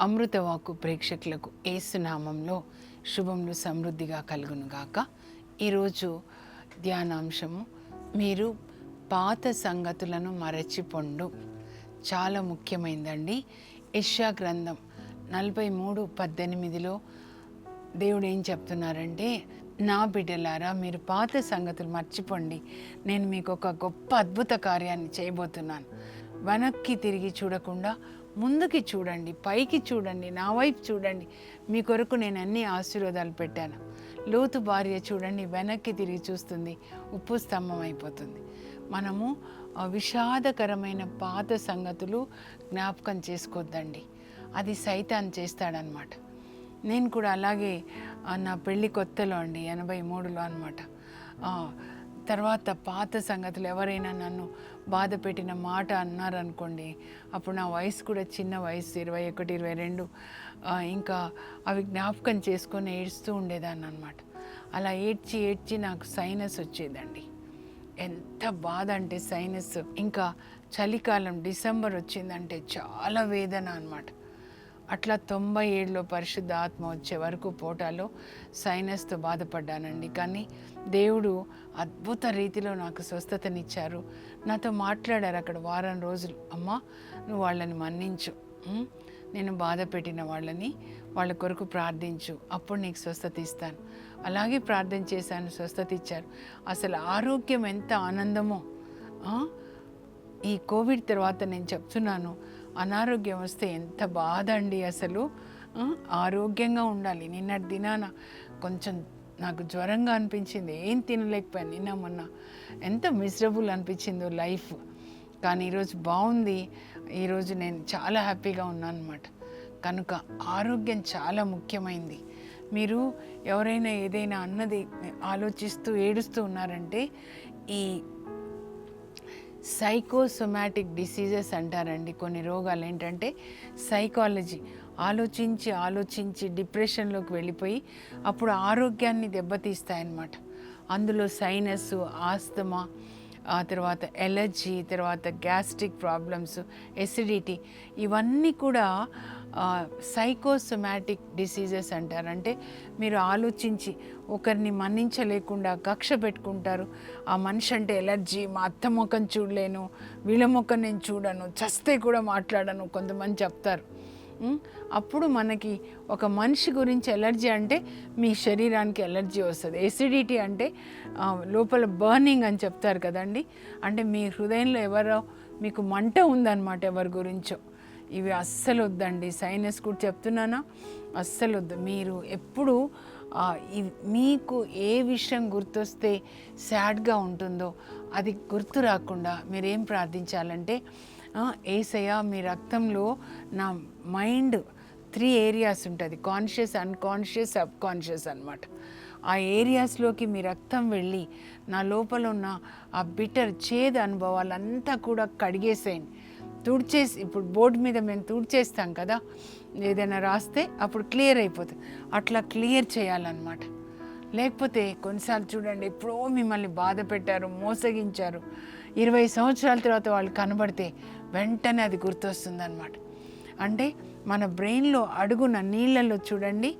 అమృతవాకు ప్రేక్షకులకు ఏసునామంలో శుభములు సమృద్ధిగా కలుగునుగాక. ఈరోజు ధ్యానాంశము మీరు పాత సంగతులను మరచిపొండు. చాలా ముఖ్యమైందండి. యష్యా గ్రంథం నలభై మూడు పద్దెనిమిదిలో దేవుడు ఏం చెప్తున్నారంటే నా బిడ్డలారా మీరు పాత సంగతులు మర్చిపోండి. నేను మీకు ఒక గొప్ప అద్భుత కార్యాన్ని చేయబోతున్నాను. వెనక్కి తిరిగి చూడకుండా ముందుకి చూడండి పైకి చూడండి నా వైపు చూడండి. మీ కొరకు నేను అన్ని ఆశీర్వాదాలు పెట్టాను. లోతు భార్య చూడండి వెనక్కి తిరిగి చూస్తుంది ఉప్పు స్తంభం అయిపోతుంది. మనము విషాదకరమైన పాత సంగతులు జ్ఞాపకం చేసుకోవద్దండి అది సైతాన్ చేస్తాడనమాట నేను కూడా అలాగే నా పెళ్ళి కొత్తలో అండి ఎనభై మూడులో అనమాట తర్వాత పాత సంగతులు ఎవరైనా నన్ను బాధ పెట్టిన మాట అన్నారనుకోండి అప్పుడు నా వయసు కూడా చిన్న వయసు ఇరవై ఒకటి ఇరవై రెండు ఇంకా అవి జ్ఞాపకం చేసుకొని ఏడుస్తూ ఉండేదాన్ని అనమాట అలా ఏడ్చి ఏడ్చి నాకు సైనస్ వచ్చేదండి. ఎంత బాధ అంటే సైనస్ ఇంకా చలికాలం డిసెంబర్ వచ్చిందంటే చాలా వేదన అనమాట అట్లా తొంభై ఏడులో పరిశుద్ధ ఆత్మ వచ్చే వరకు పోటాలో సైనస్తో బాధపడ్డానండి. కానీ దేవుడు అద్భుత రీతిలో నాకు స్వస్థతనిచ్చారు. నాతో మాట్లాడారు అక్కడ వారం రోజులు. అమ్మ నువ్వు వాళ్ళని మన్నించు. నేను బాధ పెట్టిన వాళ్ళని వాళ్ళ కొరకు ప్రార్థించు. అప్పుడు నీకు స్వస్థత ఇస్తాను అలాగే ప్రార్థన చేశాను స్వస్థత ఇచ్చారు అసలు ఆరోగ్యం ఎంత ఆనందమో ఈ కోవిడ్ తర్వాత నేను చెప్తున్నాను. అనారోగ్యం వస్తే ఎంత బాధ అండి అసలు ఆరోగ్యంగా ఉండాలి. నిన్నటి దినాన కొంచెం నాకు జ్వరంగా అనిపించింది. ఏం తినలేకపోయాను నిన్న మొన్న. ఎంత మిజరబుల్ అనిపించిందో లైఫ్. కానీ ఈరోజు బాగుంది. ఈరోజు నేను చాలా హ్యాపీగా ఉన్నాను అనమాట కనుక ఆరోగ్యం చాలా ముఖ్యమైంది. మీరు ఎవరైనా ఏదైనా అన్నది ఆలోచిస్తూ ఏడుస్తూ ఉన్నారంటే ఈ సైకోసొమాటిక్ డిసీజెస్ అంటారండి. కొన్ని రోగాలు ఏంటంటే సైకాలజీ ఆలోచించి ఆలోచించి డిప్రెషన్లోకి వెళ్ళిపోయి అప్పుడు ఆరోగ్యాన్ని దెబ్బతీస్తాయన్నమాట. అందులో సైనస్ ఆస్తమా ఆ తర్వాత ఎలర్జీ తర్వాత గ్యాస్ట్రిక్ ప్రాబ్లమ్స్ ఎసిడిటీ ఇవన్నీ కూడా సైకోసొమాటిక్ డిసీజెస్ అంటారు. అంటే మీరు ఆలోచించి ఒకరిని మన్నించలేకుండా కక్ష పెట్టుకుంటారు. ఆ మనిషి అంటే ఎలర్జీ మా అత్త ముఖం చూడలేను వీళ్ళ ముఖం నేను చూడను చస్తే కూడా మాట్లాడను కొంతమంది చెప్తారు. అప్పుడు మనకి ఒక మనిషి గురించి ఎలర్జీ అంటే మీ శరీరానికి ఎలర్జీ వస్తుంది. ఎసిడిటీ అంటే లోపల బర్నింగ్ అని చెప్తారు కదండి. అంటే మీ హృదయంలో ఎవరో మీకు మంట ఉందన్నమాట ఎవరి గురించో. ఇవి అస్సలు వద్దండి సైనస్ కూడా చెప్తున్నానా? అస్సలు వద్దు మీరు ఎప్పుడు ఇవి- మీకు ఏ విషయం గుర్తొస్తే సాడ్గా ఉంటుందో అది గుర్తు రాకుండా మీరేం ప్రార్థించాలంటే ఏసయ్యా మీ రక్తంలో నా మైండ్ త్రీ ఏరియాస్ ఉంటుంది. కాన్షియస్ అన్కాన్షియస్ సబ్ కాన్షియస్ అనమాట ఆ ఏరియాస్లోకి మీ రక్తం వెళ్ళి నా లోపల ఉన్న ఆ బిటర్ చేదు అనుభవాలంతా కూడా కడిగేసేయండి. తుడిచేసి ఇప్పుడు బోర్డు మీద మేము తుడిచేస్తాం కదా ఏదైనా రాస్తే అప్పుడు క్లియర్ అయిపోతుంది. అట్లా క్లియర్ చేయాలన్నమాట. లేకపోతే కొన్నిసార్లు చూడండి ఎప్పుడో మిమ్మల్ని బాధ పెట్టారు మోసగించారు. ఇరవై సంవత్సరాల తర్వాత వాళ్ళు కనబడితే వెంటనే అది గుర్తొస్తుందన్నమాట. అంటే మన బ్రెయిన్లో అడుగున నీళ్ళల్లో చూడండి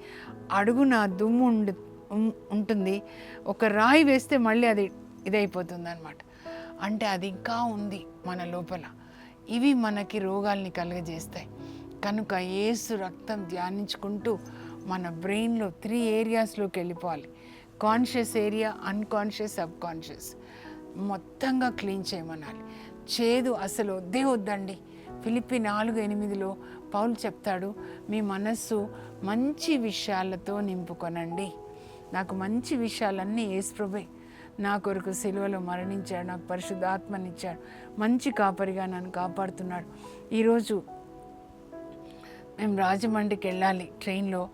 అడుగున దుమ్ము ఉండి ఉం- ఉంటుంది. ఒక రాయి వేస్తే మళ్ళీ అది ఇదైపోతుంది అనమాట అంటే అది ఇంకా ఉంది మన లోపల. ఇవి మనకి రోగాల్ని కలుగజేస్తాయి. కనుక ఏసు రక్తం ధ్యానించుకుంటూ మన బ్రెయిన్లో త్రీ ఏరియాస్లోకి వెళ్ళిపోవాలి. Conscious area unconscious sub conscious మొత్తంగా క్లీన్ చేయమనాలి. చేదు అసలు వద్దే వద్దండి. ఫిలిప్పి నాలుగు ఎనిమిదిలో పౌలు చెప్తాడు మీ మనస్సు మంచి విషయాలతో నింపుకొనండి. నాకు మంచి విషయాలన్నీ ఏసుప్రభే నా కొరకు సిలువలో మరణించాడు నాకు పరిశుద్ధాత్మనిచ్చాడు మంచి కాపరిగా నన్ను కాపాడుతున్నాడు. ఈరోజు మేము రాజమండ్రికి వెళ్ళాలి ట్రైన్లో.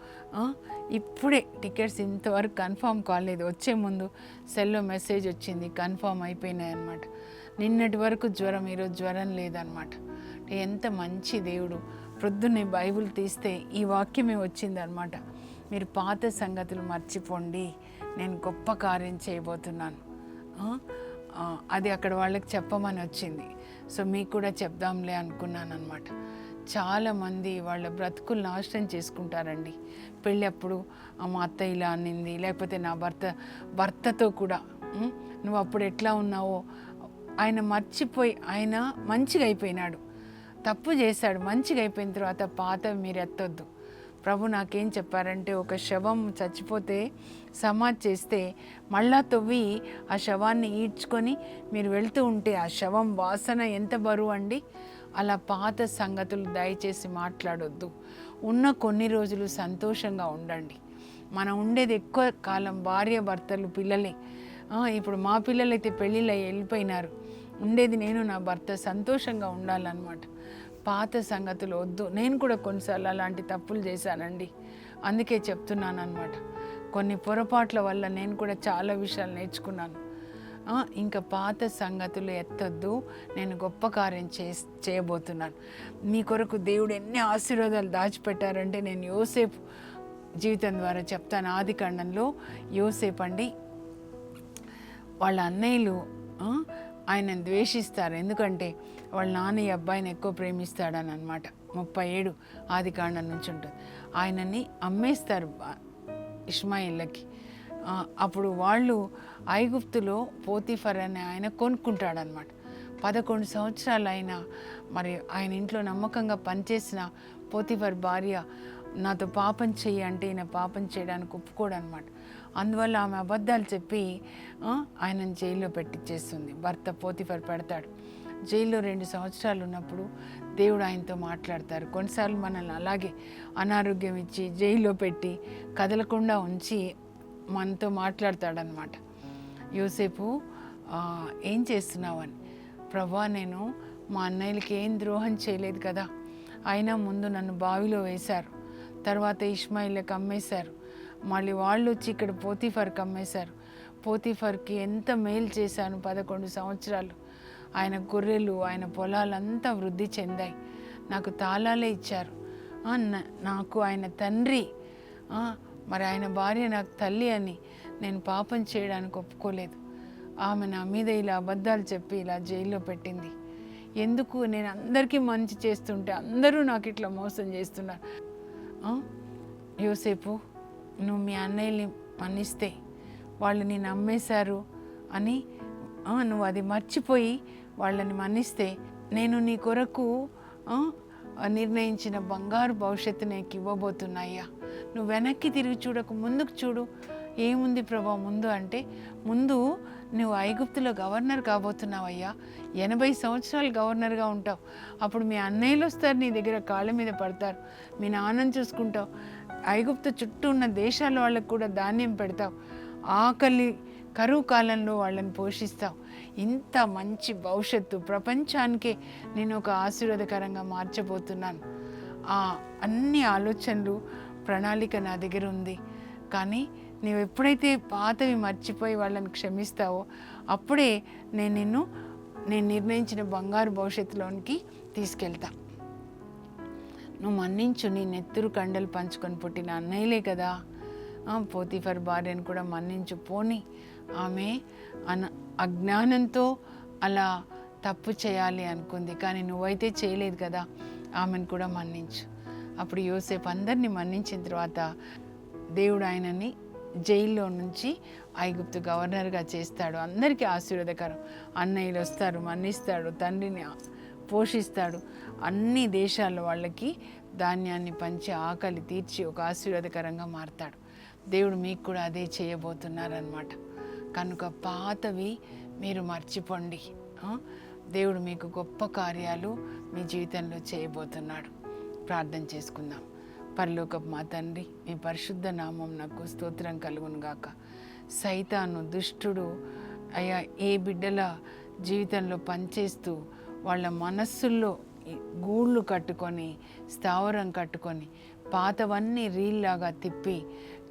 ఇప్పుడే టికెట్స్ ఇంతవరకు కన్ఫామ్ కాలేదు. వచ్చే ముందు సెల్లో మెసేజ్ వచ్చింది కన్ఫామ్ అయిపోయినాయి అనమాట నిన్నటి వరకు జ్వరం ఈరోజు జ్వరం లేదనమాట ఎంత మంచి దేవుడు. ప్రొద్దున్నే బైబిల్ తీస్తే ఈ వాక్యమే వచ్చిందనమాట మీరు పాత సంగతులు మర్చిపోండి. నేను గొప్ప కార్యం చేయబోతున్నాను. అది అక్కడ వాళ్ళకి చెప్పమని వచ్చింది. సో మీకు కూడా చెప్దాంలే అనుకున్నాను అనమాట చాలామంది వాళ్ళ బ్రతుకులు నాశనం చేసుకుంటారండి. పెళ్ళి అప్పుడు మా అత్త ఇలా అనింది లేకపోతే నా భర్త భర్తతో కూడా నువ్వు అప్పుడు ఎట్లా ఉన్నావో ఆయన మర్చిపోయి ఆయన మంచిగా అయిపోయినాడు. తప్పు చేశాడు మంచిగా అయిపోయిన తర్వాత పాత మీరు ఎత్తొద్దు. ప్రభు నాకేం చెప్పారంటే ఒక శవం చచ్చిపోతే సమాధి చేస్తే మళ్ళా తవ్వి ఆ శవాన్ని ఈడ్చుకొని మీరు వెళ్తూ ఉంటే ఆ శవం వాసన ఎంత బరువు అండి? అలా పాత సంగతులు దయచేసి మాట్లాడొద్దు. ఉన్న కొన్ని రోజులు సంతోషంగా ఉండండి. మనం ఉండేది ఎక్కువ కాలం భార్య భర్తలు పిల్లలే. ఇప్పుడు మా పిల్లలైతే పెళ్ళిళ్ళు వెళ్ళిపోయినారు. ఉండేది నేను నా భర్త సంతోషంగా ఉండాలన్నమాట. పాత సంగతులు వద్దు. నేను కూడా కొన్నిసార్లు అలాంటి తప్పులు చేశానండి. అందుకే చెప్తున్నాను అనమాట కొన్ని పొరపాట్ల వల్ల నేను కూడా చాలా విషయాలు నేర్చుకున్నాను. ఇంకా పాత సంగతులు ఎత్తొద్దు. నేను గొప్ప కార్యం చే చేయబోతున్నాను. మీ కొరకు దేవుడు ఎన్ని ఆశీర్వాదాలు దాచిపెట్టారంటే నేను యోసేపు జీవితం ద్వారా చెప్తాను. ఆది కాండంలో యోసేపు అండి వాళ్ళ అన్నయ్యలు ఆయనను ద్వేషిస్తారు. ఎందుకంటే వాళ్ళ నాన్న ఈ అబ్బాయిని ఎక్కువ ప్రేమిస్తాడని అనమాట ముప్పై ఏడు ఆది కాండం నుంచి ఉంటుంది. ఆయనని అమ్మేస్తారు బా- ఇష్మాయిల్లకి. అప్పుడు వాళ్ళు ఐగుప్తులో పోతిఫర్ అనే ఆయన కొనుక్కుంటాడనమాట పదకొండు సంవత్సరాలు అయినా మరి ఆయన ఇంట్లో నమ్మకంగా పనిచేసిన పోతిఫర్ భార్య నాతో పాపం చెయ్యి అంటే ఈయన పాపం చేయడానికి ఒప్పుకోడనమాట అందువల్ల ఆమె అబద్ధాలు చెప్పి ఆయనను జైల్లో పెట్టించేస్తుంది భర్త పోతిఫర్ పెడతాడు. జైల్లో రెండు సంవత్సరాలు ఉన్నప్పుడు దేవుడు ఆయనతో మాట్లాడతారు. కొన్నిసార్లు మనల్ని అలాగే అనారోగ్యం ఇచ్చి జైల్లో పెట్టి కదలకుండా ఉంచి మనతో మాట్లాడతాడనమాట యోసేపు ఏం చేస్తున్నావని? ప్రభా నేను మా అన్నయ్యలకి ఏం ద్రోహం చేయలేదు కదా. అయినా ముందు నన్ను బావిలో వేశారు. తర్వాత ఇస్మాయిల్కి అమ్మేశారు మళ్ళీ వాళ్ళు వచ్చి ఇక్కడ పోతీఫర్కి అమ్మేశారు. పోతీఫర్కి ఎంత మేలు చేశాను పదకొండు సంవత్సరాలు. ఆయన గొర్రెలు ఆయన పొలాలంతా వృద్ధి చెందాయి. నాకు తాళాలే ఇచ్చారు. నాకు ఆయన తండ్రి. మరి ఆయన భార్య నాకు తల్లి అని నేను పాపం చేయడానికి ఒప్పుకోలేదు. ఆమె నా మీద ఇలా అబద్ధాలు చెప్పి ఇలా జైల్లో పెట్టింది. ఎందుకు? నేను అందరికీ మంచి చేస్తుంటే అందరూ నాకు ఇట్లా మోసం చేస్తున్నారు. యోసేపు నువ్వు మీ అన్నయ్యని మన్నిస్తే వాళ్ళు నేను అమ్మేశారు అని నువ్వు అది మర్చిపోయి వాళ్ళని మన్నిస్తే నేను నీ కొరకు నిర్ణయించిన బంగారు భవిష్యత్తు నీకు ఇవ్వబోతున్నాయ్యా నువ్వు వెనక్కి తిరిగి చూడకు ముందుకు చూడు. ఏముంది ప్రభా ముందు అంటే ముందు నువ్వు ఐగుప్తులో గవర్నర్ కాబోతున్నావయ్యా ఎనభై సంవత్సరాలు గవర్నర్గా ఉంటావు. అప్పుడు మీ అన్నయ్యలు వస్తారు నీ దగ్గర కాళ్ళ మీద పడతారు. మీ నాన్నని చూసుకుంటావు. ఐగుప్తు చుట్టూ ఉన్న దేశాల వాళ్ళకు కూడా ధాన్యం పెడతావు. ఆకలి కరువు కాలంలో వాళ్ళని పోషిస్తావు. ఇంత మంచి భవిష్యత్తు ప్రపంచానికే నేను ఒక ఆశీర్వాదకరంగా మార్చబోతున్నాను. ఆ అన్ని ఆలోచనలు ప్రణాళిక నా దగ్గర ఉంది. కానీ నువ్వు ఎప్పుడైతే పాతవి మర్చిపోయి వాళ్ళని క్షమిస్తావో అప్పుడే నేను నిన్ను నేను నిర్ణయించిన బంగారు భవిష్యత్తులోనికి తీసుకెళ్తాను నువ్వు మన్నించు నీ నెత్తురు కండలు పంచుకొని పుట్టిన అన్నయ్యలే కదా. పోతిఫర్ భార్యను కూడా మన్నించు పోని. ఆమె అన అజ్ఞానంతో అలా తప్పు చేయాలి అనుకుంది కానీ నువ్వైతే చేయలేదు కదా. ఆమెను కూడా మన్నించు. అప్పుడు యోసేపు అందరినీ మన్నించిన తర్వాత దేవుడు ఆయనని జైల్లో నుంచి ఐగుప్తు గవర్నర్గా చేస్తాడు. అందరికీ ఆశీర్వాదకరం. అన్నయ్యలు వస్తారు మన్నిస్తాడు తండ్రిని పోషిస్తాడు. అన్ని దేశాల వాళ్ళకి ధాన్యాన్ని పంచి ఆకలి తీర్చి ఒక ఆశీర్వాదకరంగా మారతాడు. దేవుడు మీకు కూడా అదే చేయబోతున్నారనమాట కనుక పాతవి మీరు మర్చిపోండి. దేవుడు మీకు గొప్ప కార్యాలు మీ జీవితంలో చేయబోతున్నాడు. ప్రార్థన చేసుకుందాం. పరలోకపు మా తండ్రి మీ పరిశుద్ధ నామం నాకు స్తోత్రం కలుగును గాక. సైతాను దుష్టుడు అయ్యా ఏ బిడ్డల జీవితంలో పనిచేస్తూ వాళ్ళ మనస్సుల్లో గూళ్ళు కట్టుకొని స్థావరం కట్టుకొని పాతవన్నీ రీల్లాగా తిప్పి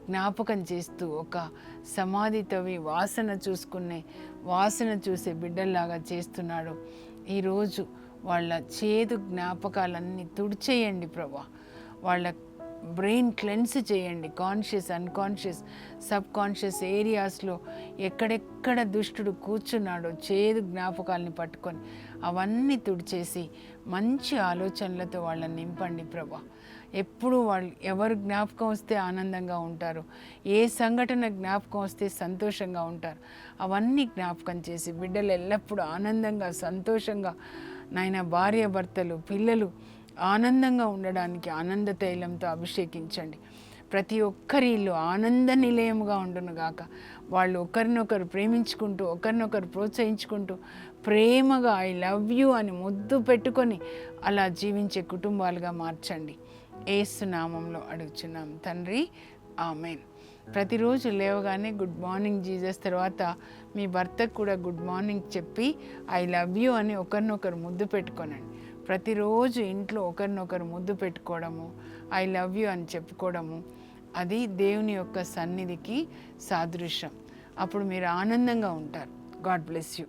జ్ఞాపకం చేస్తూ ఒక సమాధి వాసన చూసుకునే వాసన చూసే బిడ్డల్లాగా చేస్తున్నాడు. ఈరోజు వాళ్ళ చేదు జ్ఞాపకాలన్నీ తుడిచేయండి ప్రభా. వాళ్ళ బ్రెయిన్ క్లెన్స్ చేయండి. కాన్షియస్ అన్కాన్షియస్ సబ్ కాన్షియస్ ఏరియాస్లో ఎక్కడెక్కడ దుష్టుడు కూర్చున్నాడో చేదు జ్ఞాపకాలని పట్టుకొని అవన్నీ తుడిచేసి మంచి ఆలోచనలతో వాళ్ళని నింపండి ప్రభా. ఎప్పుడు వాళ్ళు ఎవరు జ్ఞాపకం వస్తే ఆనందంగా ఉంటారు ఏ సంఘటన జ్ఞాపకం వస్తే సంతోషంగా ఉంటారు అవన్నీ జ్ఞాపకం చేసి బిడ్డలు ఎల్లప్పుడూ ఆనందంగా సంతోషంగా నాయన భార్య భర్తలు పిల్లలు ఆనందంగా ఉండడానికి ఆనంద తైలంతో అభిషేకించండి. ప్రతి ఒక్కరి ఇల్లు ఆనంద నిలయముగా ఉండును గాక వాళ్ళు ఒకరినొకరు ప్రేమించుకుంటూ ఒకరినొకరు ప్రోత్సహించుకుంటూ ప్రేమగా ఐ లవ్ యూ అని ముద్దు పెట్టుకొని అలా జీవించే కుటుంబాలుగా మార్చండి. ఏసునామంలో అడుగుచున్నాం. తండ్రి ఆమెన్. ప్రతిరోజు లేవగానే గుడ్ మార్నింగ్ జీజస్ తర్వాత మీ భర్తకు కూడా గుడ్ మార్నింగ్ చెప్పి ఐ లవ్ యూ అని ఒకరినొకరు ముద్దు పెట్టుకోనండి. ప్రతిరోజు ఇంట్లో ఒకరినొకరు ముద్దు పెట్టుకోవడము ఐ లవ్ యూ అని చెప్పుకోవడము అది దేవుని యొక్క సన్నిధికి సాదృశ్యం. అప్పుడు మీరు ఆనందంగా ఉంటారు. God bless you.